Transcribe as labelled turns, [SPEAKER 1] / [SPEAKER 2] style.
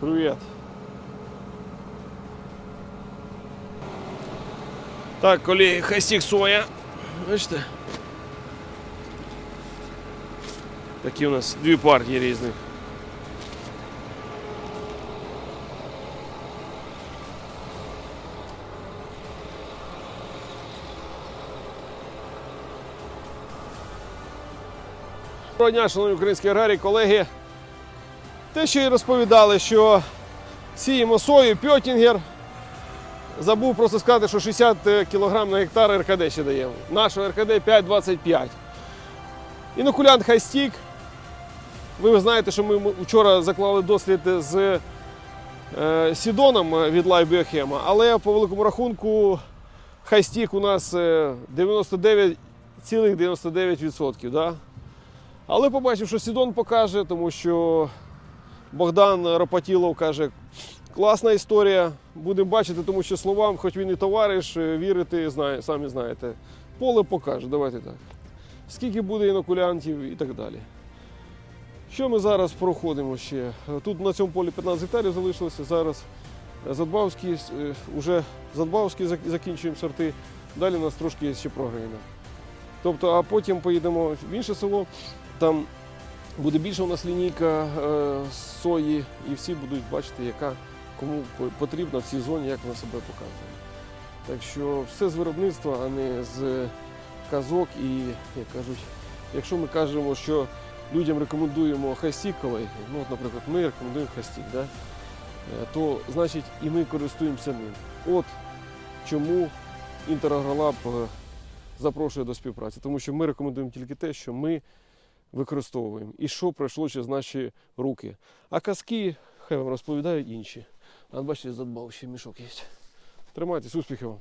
[SPEAKER 1] Привет. Так, колеги, хастік соя. Бачите? Такі у нас дві партії різних. Доброго дня, шановні українські аграрії, колеги. Те, що і розповідали, що сіємо сою, пьотінгер. Забув просто сказати, що 60 кг на гектар РКД ще даємо. Нашого РКД 5,25. Інокулянт Хайстік. Ви знаєте, що ми вчора заклали дослід з е, Сідоном від Live Biochem, але по великому рахунку Хайстік у нас е, 99,99%. Да? Але побачив, що Сідон покаже, тому що Богдан Ропатілов каже, класна історія. Будемо бачити, тому що словам, хоч він і товариш, е, вірити, знає, самі знаєте. Поле покаже, давайте так. Скільки буде інокулянтів і так далі. Що ми зараз проходимо ще? Тут на цьому полі 15 гектарів залишилося. Зараз Задбавський, е, уже Задбавський закінчуємо сорти. Далі у нас трошки ще прогрина. Тобто, а потім поїдемо в інше село. Там буде більша у нас лінійка е, сої, і всі будуть бачити, яка кому потрібна в цій зоні, як вона себе показує. Так що все з виробництва, а не з казок. І, як кажуть, якщо ми кажемо, що людям рекомендуємо хастік, колеги, ну, от, наприклад, ми рекомендуємо хастік, да? е, то значить і ми користуємося ним. От чому Інтерагролаб е, запрошує до співпраці, тому що ми рекомендуємо тільки те, що ми використовуємо і що пройшло через наші руки. А казки хай вам розповідають інші. А бачите, задбав ще мішок є. Тримайтесь, успіхів вам!